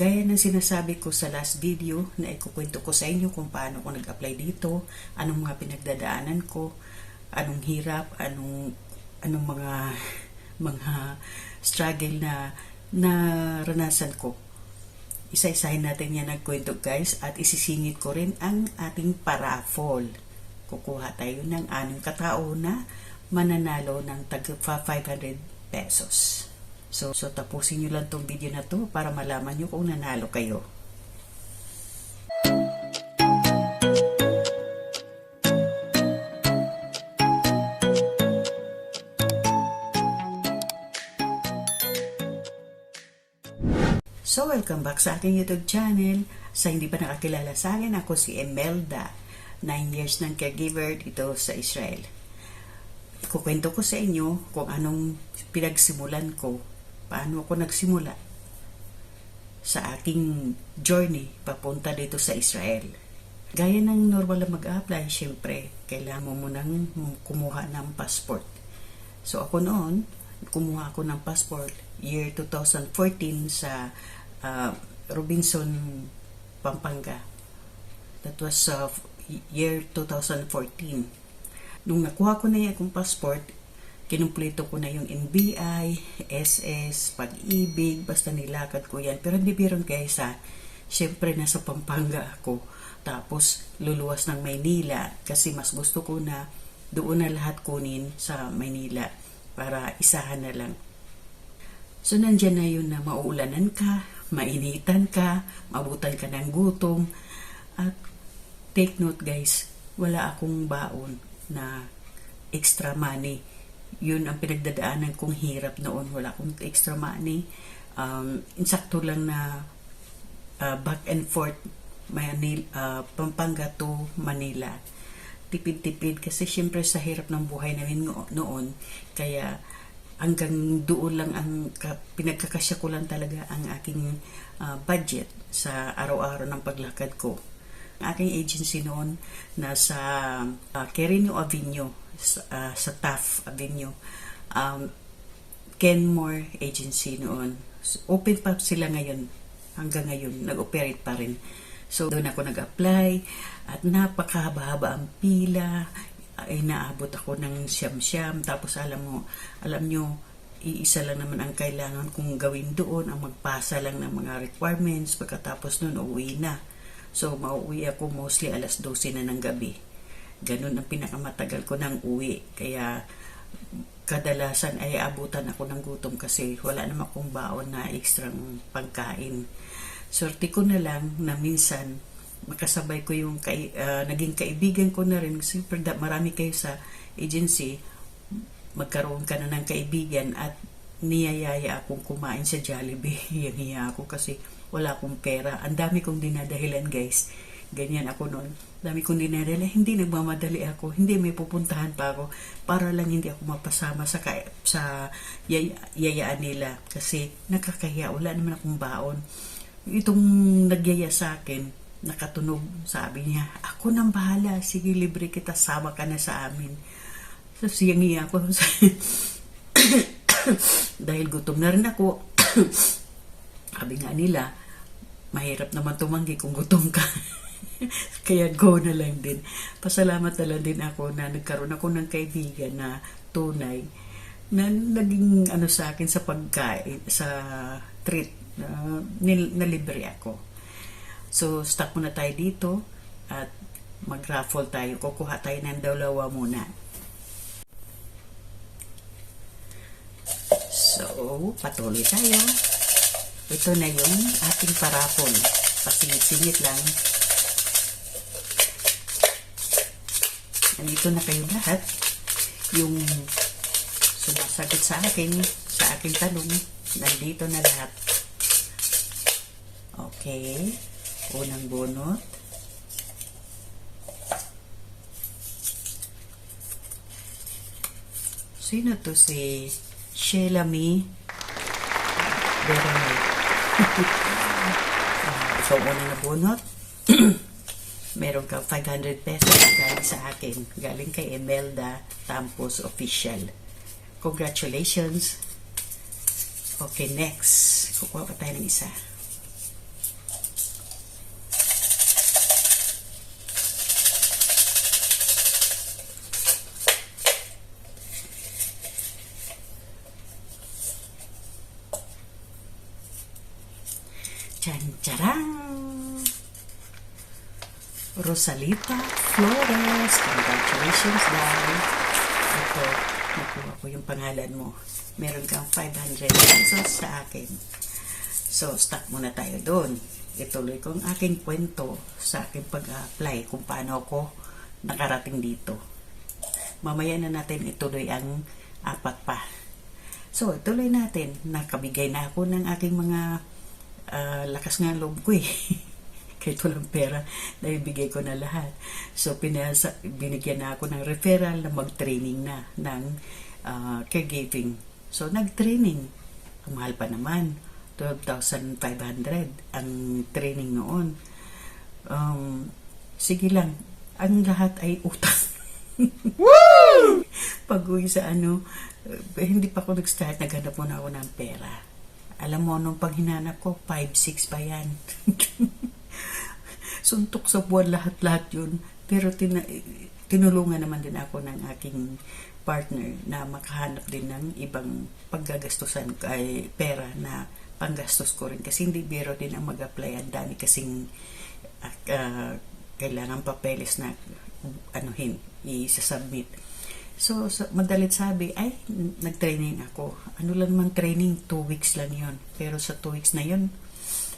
Gaya ng sinasabi ko sa last video na ikukwento ko sa inyo kung paano ko nag-apply dito, anong mga pinagdadaanan ko, anong hirap, anong anong mga mga struggle na naranasan ko. Isa-isahin natin yan ng kwento guys at isisingit ko rin ang ating paraffol. Kukuha tayo ng anong katao na mananalo ng tag 500 pesos. So, so tapusin nyo lang tong video na to para malaman nyo kung nanalo kayo. So, welcome back sa aking YouTube channel. Sa hindi pa nakakilala sa akin, ako si Emelda. 9 years ng caregiver dito sa Israel. Kukwento ko sa inyo kung anong pinagsimulan ko, paano ako nagsimula sa aking journey papunta dito sa Israel. Gaya ng normal na mag-apply, syempre, kailangan mo munang kumuha ng passport. So ako noon, kumuha ako ng passport year 2014 sa uh, Robinson, Pampanga. That was uh, year 2014. Nung nakuha ko na yung passport, kinumpleto ko na yung NBI, SS, pag-ibig, basta nilakad ko yan. Pero hindi biron guys ha, syempre nasa Pampanga ako. Tapos luluwas ng Maynila kasi mas gusto ko na doon na lahat kunin sa Maynila para isahan na lang. So nandyan na yun na mauulanan ka, mainitan ka, mabutan ka ng gutom. At take note guys, wala akong baon na extra money. Yun ang pinagdadaanan kong hirap noon. Wala akong extra money. Um, insakto lang na uh, back and forth Manila, uh, Pampanga to Manila. Tipid-tipid kasi syempre sa hirap ng buhay namin noon. Kaya hanggang doon lang ang pinagkakasya ko lang talaga ang aking uh, budget sa araw-araw ng paglakad ko. Aking agency noon nasa uh, Quirino Avenue sa, uh, sa Taft Avenue. Um, Kenmore Agency noon. Open pa sila ngayon. Hanggang ngayon, nag-operate pa rin. So, doon ako nag-apply at napakahaba-haba ang pila. Ay, naabot ako ng siyam-siyam. Tapos, alam mo, alam nyo, iisa lang naman ang kailangan kong gawin doon, ang magpasa lang ng mga requirements. Pagkatapos noon, uuwi na. So, mauwi ako mostly alas 12 na ng gabi. Ganun ang pinakamatagal ko ng uwi. Kaya, kadalasan ay abutan ako ng gutom kasi wala naman akong baon na extra pagkain. Swerte ko na lang na minsan makasabay ko yung kai, uh, naging kaibigan ko na rin kasi marami kayo sa agency magkaroon ka na ng kaibigan at niyayaya akong kumain sa Jollibee. Hiya ako kasi wala akong pera. Ang dami kong dinadahilan guys. Ganyan ako noon. Dami kong dinadala. Hindi nagmamadali ako. Hindi may pupuntahan pa ako. Para lang hindi ako mapasama sa, ka- sa yay- yayaan nila. Kasi nakakahiya. Wala naman akong baon. Itong nagyaya sa akin, nakatunog, sabi niya, ako nang bahala. Sige, libre kita. Sama ka na sa amin. So, siyang ako. Dahil gutom na rin ako. sabi nga nila, mahirap naman tumanggi kung gutom ka. Kaya go na lang din. Pasalamat na lang din ako na nagkaroon ako ng kaibigan na tunay na naging ano sa akin sa pagkain, sa treat na, nil, na libre ako. So, stop muna tayo dito at mag-raffle tayo. Kukuha tayo ng dalawa muna. So, patuloy tayo. Ito na yung ating paraffle. Pasingit-singit lang. Nandito na kayo lahat. Yung sumasagot sa akin, sa aking tanong, nandito na lahat. Okay. Unang bunot. Sino to si Sheila Me? Veronite. uh, so, unang na bunot. Meron ka 500 pesos galing sa akin. Galing kay Emelda Tampos Official. Congratulations. Okay, next. Kukuha pa tayo ng isa. Rosalita Flores. Congratulations, Dad. Ito, nakuha ko yung pangalan mo. Meron kang 500 pesos sa akin. So, stop muna tayo doon. Ituloy ko ang aking kwento sa aking pag-apply kung paano ako nakarating dito. Mamaya na natin ituloy ang apat pa. So, ituloy natin. Nakabigay na ako ng aking mga ah, lakas nga loob ko eh. Kahit walang pera, naibigay ko na lahat. So, pinasa, binigyan na ako ng referral na mag-training na ng ah, caregiving. So, nag-training. Ang mahal pa naman. 12,500 ang training noon. Um, sige lang. Ang lahat ay utang. Pag uwi sa ano, eh, hindi pa ako nag-start, naghanap muna ako ng pera. Alam mo, nung pag hinanap ko, 5-6 pa yan. Suntok sa buwan lahat-lahat yun. Pero tina- tinulungan naman din ako ng aking partner na makahanap din ng ibang paggagastusan kay pera na panggastos ko rin. Kasi hindi biro din ang mag-apply. Ang dami kasing ah, kailangan papeles na anuhin, i-submit. So, sa, madalit sabi, ay, nag-training ako. Ano lang man training, two weeks lang yon Pero sa two weeks na yon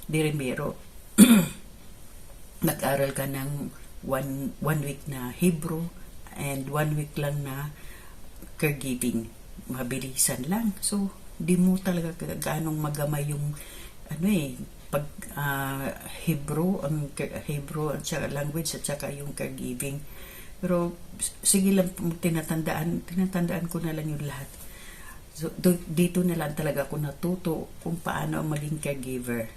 di rin biro. Nag-aral ka ng one, one week na Hebrew and one week lang na caregiving. Mabilisan lang. So, di mo talaga gaanong magamay yung ano eh, pag ah, Hebrew, ang Hebrew at saka language at saka yung caregiving. Pero sige lang tinatandaan, tinatandaan ko na lang yung lahat. So, do- dito na lang talaga ako natuto kung paano maging caregiver.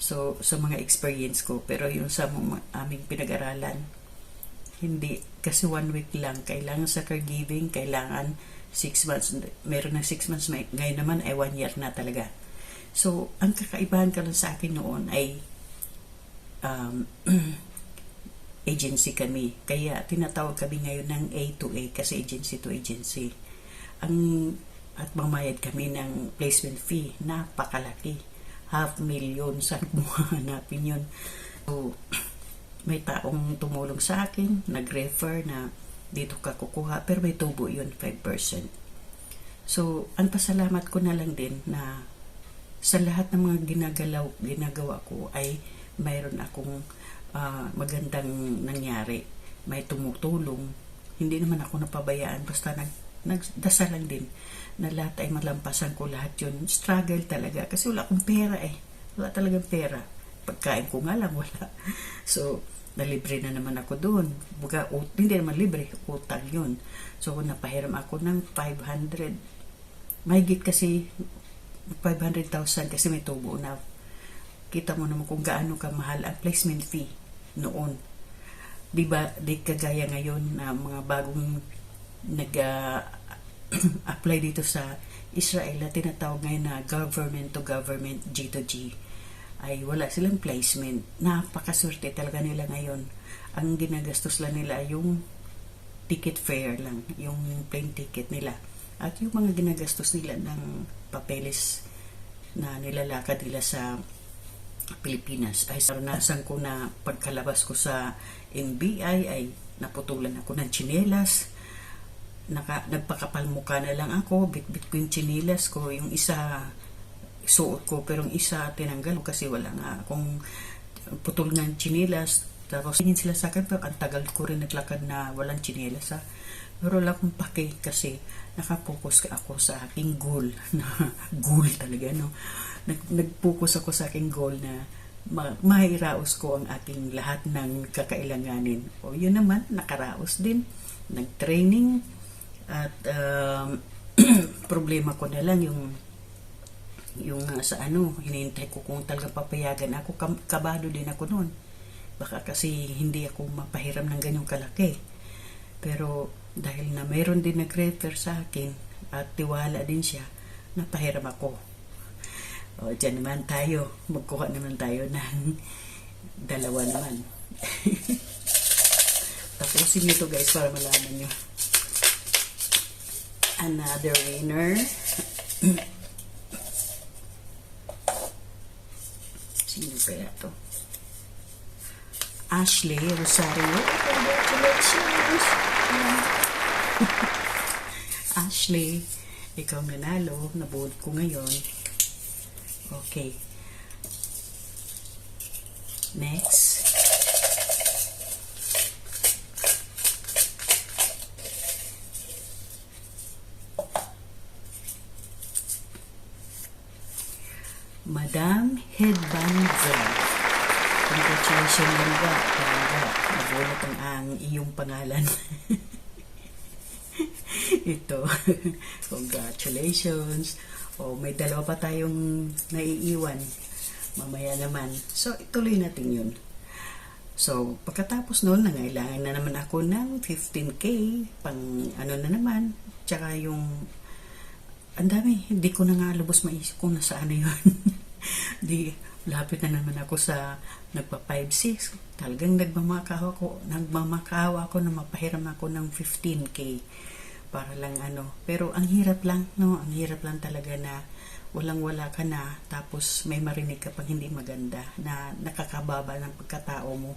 So, sa mga experience ko. Pero yung sa aming pinag-aralan, hindi. Kasi one week lang. Kailangan sa caregiving, kailangan six months. Meron na six months, may, ngayon naman ay one year na talaga. So, ang kakaibahan ka lang sa akin noon ay um, agency kami. Kaya tinatawag kami ngayon ng A to A kasi agency to agency. Ang at mamayad kami ng placement fee napakalaki. Half million saan mo hanapin yun. So, may taong tumulong sa akin, nag-refer na dito ka kukuha, pero may tubo yun, 5%. So, ang pasalamat ko na lang din na sa lahat ng mga ginagalaw, ginagawa ko ay mayroon akong ah, magandang nangyari. May tumutulong. Hindi naman ako napabayaan. Basta nag, nagdasal lang din na lahat ay malampasan ko lahat yun. Struggle talaga. Kasi wala akong pera eh. Wala talagang pera. Pagkain ko nga lang, wala. So, nalibre na naman ako doon. Buga, hindi naman libre, utang yun. So, napahiram ako ng 500. Mahigit kasi 500,000 kasi may tubo na. Kita mo naman kung gaano kamahal ang placement fee noon. Di ba, di kagaya ngayon na mga bagong nag-apply dito sa Israel na tinatawag ngayon na government to government, G to G ay wala silang placement. Napakaswerte talaga nila ngayon. Ang ginagastos lang nila yung ticket fare lang, yung plane ticket nila. At yung mga ginagastos nila ng papeles na nilalakad nila sa Pilipinas ay saranasan ko na pagkalabas ko sa NBI ay naputulan ako ng tsinelas naka, nagpakapal na lang ako bit-bit ko yung tsinelas ko yung isa suot ko pero yung isa tinanggal kasi wala nga akong putol ng tsinelas tapos tingin sila sa akin pero ang tagal ko rin naglakad na walang tsinelas ha. Pero wala akong pake kasi nakapokus ka ako sa aking goal na goal talaga no. Nag, nag-focus ako sa aking goal na ma- mairaos ko ang aking lahat ng kakailanganin. O yun naman nakaraos din. Nag-training at um, problema ko na lang yung yung uh, sa ano, hinihintay ko kung talaga papayagan ako, kabado din ako noon. Baka kasi hindi ako mapahiram ng ganyong kalaki. Pero dahil na mayroon din nag-refer sa akin at tiwala din siya, napahiram ako. O, dyan naman tayo. Magkuha naman tayo ng dalawa naman. Tapusin nyo to guys para malaman nyo. Another winner. Sino kaya to? Ashley Rosario. Congratulations! Ashley, ikaw nanalo. Nabuod ko ngayon. Okay. Next. Congratulations, Langga. Langga, nabunot ang ang iyong pangalan. Ito. Congratulations. O, may dalawa pa tayong naiiwan. Mamaya naman. So, ituloy natin yun. So, pagkatapos noon, nangailangan na naman ako ng 15K, pang ano na naman, tsaka yung, ang dami, hindi ko na nga lubos maisip kung nasaan na yun. di, lapit na naman ako sa nagpa 5-6. Talagang nagmamakaw ako, nagmamakaw ako na mapahiram ako ng 15K para lang ano. Pero ang hirap lang, no? Ang hirap lang talaga na walang-wala ka na tapos may marinig ka pang hindi maganda na nakakababa ng pagkatao mo.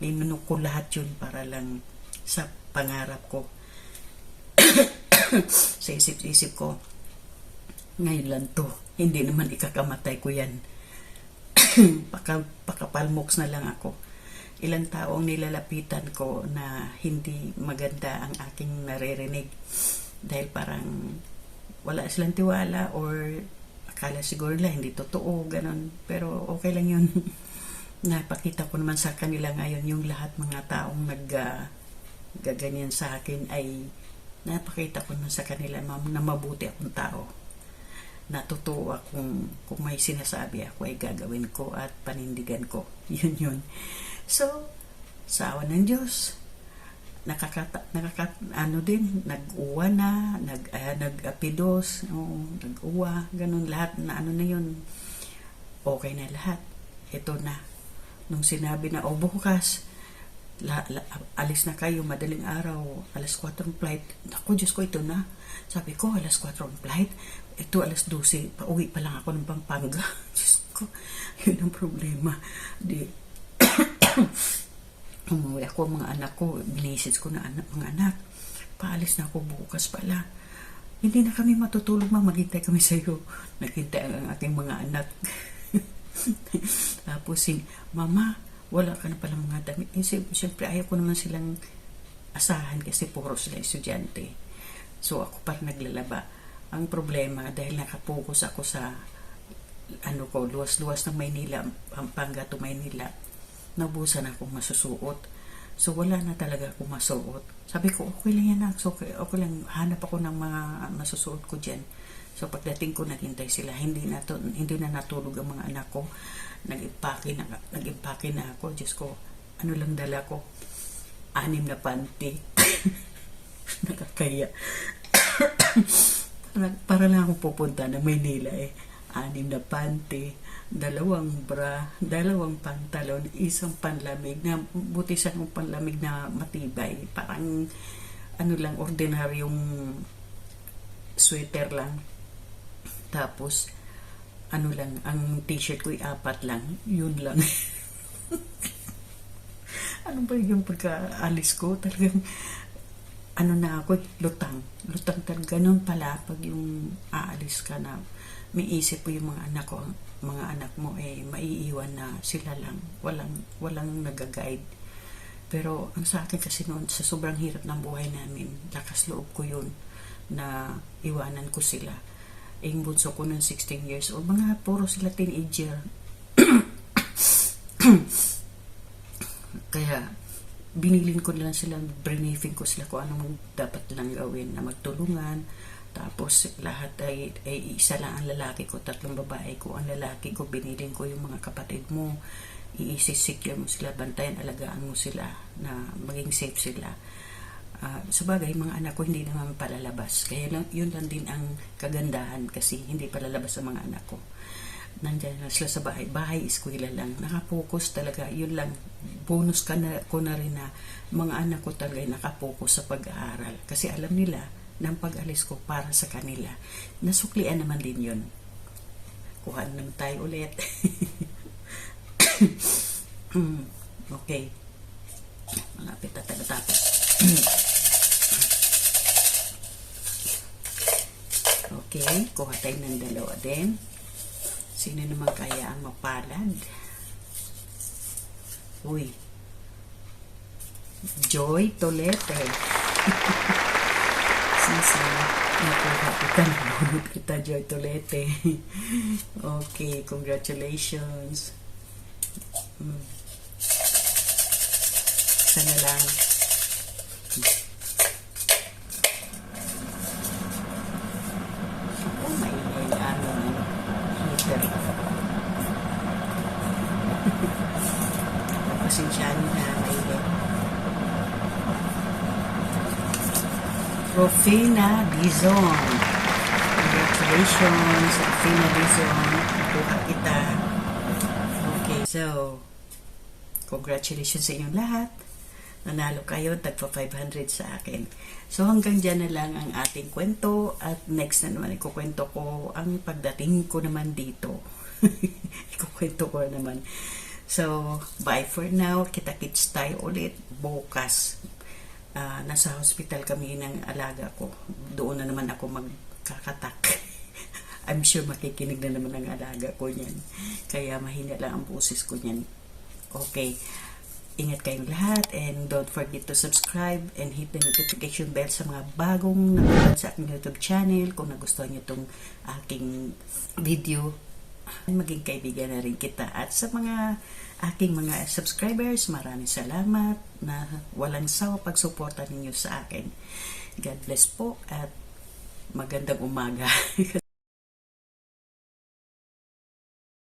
Linunok ko lahat yun para lang sa pangarap ko. sa isip-isip ko, ngayon lang to. Hindi naman ikakamatay ko yan. Paka, pakapalmoks na lang ako. Ilang taong nilalapitan ko na hindi maganda ang aking naririnig. Dahil parang wala silang tiwala or akala siguro nila hindi totoo, ganun. Pero okay lang yun. Napakita ko naman sa kanila ngayon yung lahat mga taong nag uh, gaganyan sa akin ay napakita ko naman sa kanila na mabuti akong tao. Natutuwa akong kung may sinasabi ako ay gagawin ko at panindigan ko. Yun yun. So, sa awa ng Diyos, nakakata, nakaka, ano din, nag-uwa na, nag, uh, nag-apidos, no, nag-uwa, ganun lahat na ano na yun. Okay na lahat. Ito na. Nung sinabi na, o oh, bukas, la, la, alis na kayo, madaling araw, alas 4 ang flight. Ako, Diyos ko, ito na. Sabi ko, alas 4 ang flight. Ito, alas 12, pauwi pa lang ako ng Pampanga. Diyos ko, yun ang problema. Di, umuwi ako mga anak ko, binisis ko na anak, mga anak. Paalis na ako bukas pala. Hindi na kami matutulog ma, maghintay kami sa iyo. Naghintay ang aking mga anak. Tapos si mama, wala ka na pala mga damit. Eh, siyempre ayaw ko naman silang asahan kasi puro sila estudyante. So ako pa naglalaba. Ang problema dahil nakapokus ako sa ano ko, luwas-luwas ng Maynila, Pampanga to Maynila nabusan akong masusuot. So, wala na talaga akong masuot. Sabi ko, okay lang yan, so, okay, okay lang, hanap ako ng mga masusuot ko dyan. So, pagdating ko, naghintay sila. Hindi na, to, hindi na natulog ang mga anak ko. Nag-impake na, nag-impake na ako. Diyos ko, ano lang dala ko? Anim na panty. Nakakaya. para, para lang akong pupunta na Maynila eh. Anim na panty dalawang bra, dalawang pantalon, isang panlamig na buti sa ng panlamig na matibay. Parang ano lang, ordinaryong sweater lang. Tapos, ano lang, ang t-shirt ko apat lang. Yun lang. ano ba yung pagkaalis ko? Talagang, ano na ako, lutang. Lutang talaga. Ganun pala pag yung aalis ka na may isip po yung mga anak ko, mga anak mo eh maiiwan na sila lang, walang walang nagaguide. Pero ang sa akin kasi noon sa sobrang hirap ng buhay namin, lakas loob ko yun na iwanan ko sila. Yung bunso ko ng 16 years old, mga puro sila teenager. Kaya binilin ko na lang sila, briefing ko sila kung anong dapat lang gawin na magtulungan, tapos lahat ay, ay isa lang ang lalaki ko, tatlong babae ko. Ang lalaki ko, biniling ko yung mga kapatid mo. I-secure mo sila, bantayan, alagaan mo sila na maging safe sila. Uh, sa bagay, mga anak ko hindi naman palalabas. Kaya yun lang din ang kagandahan kasi hindi palalabas ang mga anak ko. Nandiyan na sila sa bahay. Bahay, eskwela lang. Nakapokus talaga. Yun lang. Bonus ka na, ko na rin na mga anak ko talaga nakapokus sa pag-aaral. Kasi alam nila, ng pag-alis ko para sa kanila. Nasuklian naman din yun. Kuha naman tayo ulit. Mm, okay. Malapit na tayo tapos. Okay, kuha tayo ng dalawa din. Sino naman kaya ang mapalad? Uy. Joy Tolete. Sisi, nakuha kita, nabunod kita, Joy Tolete. okay, congratulations. Mm. Sana lang. Ako, maingay ang aming heater. Pasensyahan na maingay. Rofina Dizon. Congratulations, Rofina Dizon. Nakuha kita. Okay, so, congratulations sa inyong lahat. Nanalo kayo, tagpa 500 sa akin. So hanggang dyan na lang ang ating kwento at next na naman ikukwento ko ang pagdating ko naman dito. ikukwento ko naman. So, bye for now. Kita-kits tayo ulit bukas. Ah, nasa hospital kami ng alaga ko. Doon na naman ako magkakatak. I'm sure makikinig na naman ang alaga ko niyan. Kaya mahina lang ang boses ko niyan. Okay. Ingat kayong lahat and don't forget to subscribe and hit the notification bell sa mga bagong nanonood sa aking YouTube channel. Kung nagustuhan niyo itong aking video, maging kaibigan na rin kita. At sa mga aking mga subscribers, maraming salamat na walang sawa pagsuporta ninyo sa akin. God bless po at magandang umaga.